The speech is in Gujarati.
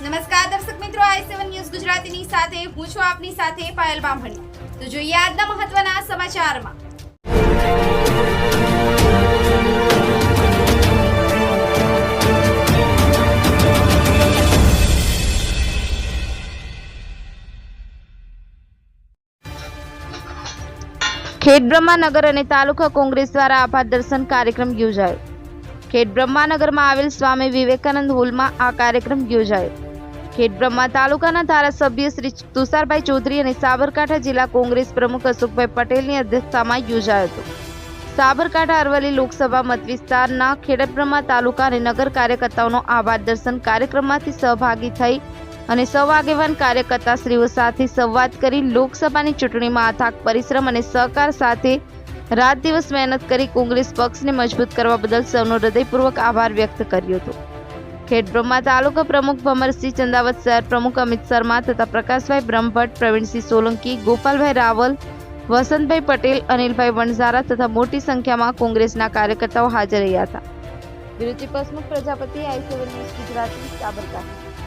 નમસ્કાર દર્શક મિત્રો, આઈ સેવન ન્યૂઝ ગુજરાતીની સાથે, હું છું આપની સાથે પાયલ બામણી. તો જોઈએ આજના મહત્વના સમાચારમાં. ખેડ બ્રહ્માનગર અને તાલુકા કોંગ્રેસ દ્વારા આભાર દર્શન કાર્યક્રમ યોજાયો. ખેડ બ્રહ્માનગરમાં આવેલ સ્વામી વિવેકાનંદ હોલમાં આ કાર્યક્રમ યોજાયો. ખેડ બ્રહ્મા તાલુકાના ધારાસભ્ય શ્રી તુષારભાઈ ચૌધરી અને સાબરકાંઠા જિલ્લા કોંગ્રેસ પ્રમુખ અશોકભાઈ પટેલની અધ્યક્ષતામાં યોજાયો હતો. સાબરકાંઠા અરવલ્લી લોકસભા મતવિસ્તારના ખેડબ્રહ્મા તાલુકા અને નગર કાર્યકર્તાઓનો આભાર દર્શન કાર્યક્રમમાંથી સહભાગી થઈ અને સૌ આગેવાન કાર્યકર્તાશ્રીઓ સાથે સંવાદ કરી લોકસભાની ચૂંટણીમાં અથાક પરિશ્રમ અને સહકાર સાથે રાત દિવસ મહેનત કરી કોંગ્રેસ પક્ષને મજબૂત કરવા બદલ સૌનો હૃદયપૂર્વક આભાર વ્યક્ત કર્યો હતો. ખેડબ્રહ્મા તાલુકા પ્રમુખ ભમરસિંહ ચંદાવત, શહેર પ્રમુખ અમિત શર્મા તથા પ્રકાશભાઈ બ્રહ્મભટ્ટ, પ્રવીણસિંહ સોલંકી, ગોપાલભાઈ રાવલ, વસંતભાઈ પટેલ, અનિલભાઈ વણઝારા તથા મોટી સંખ્યામાં કોંગ્રેસના કાર્યકર્તાઓ હાજર રહ્યા હતા. Pasmukh Prajapati, I seven news Gujarati, Sabarkantha.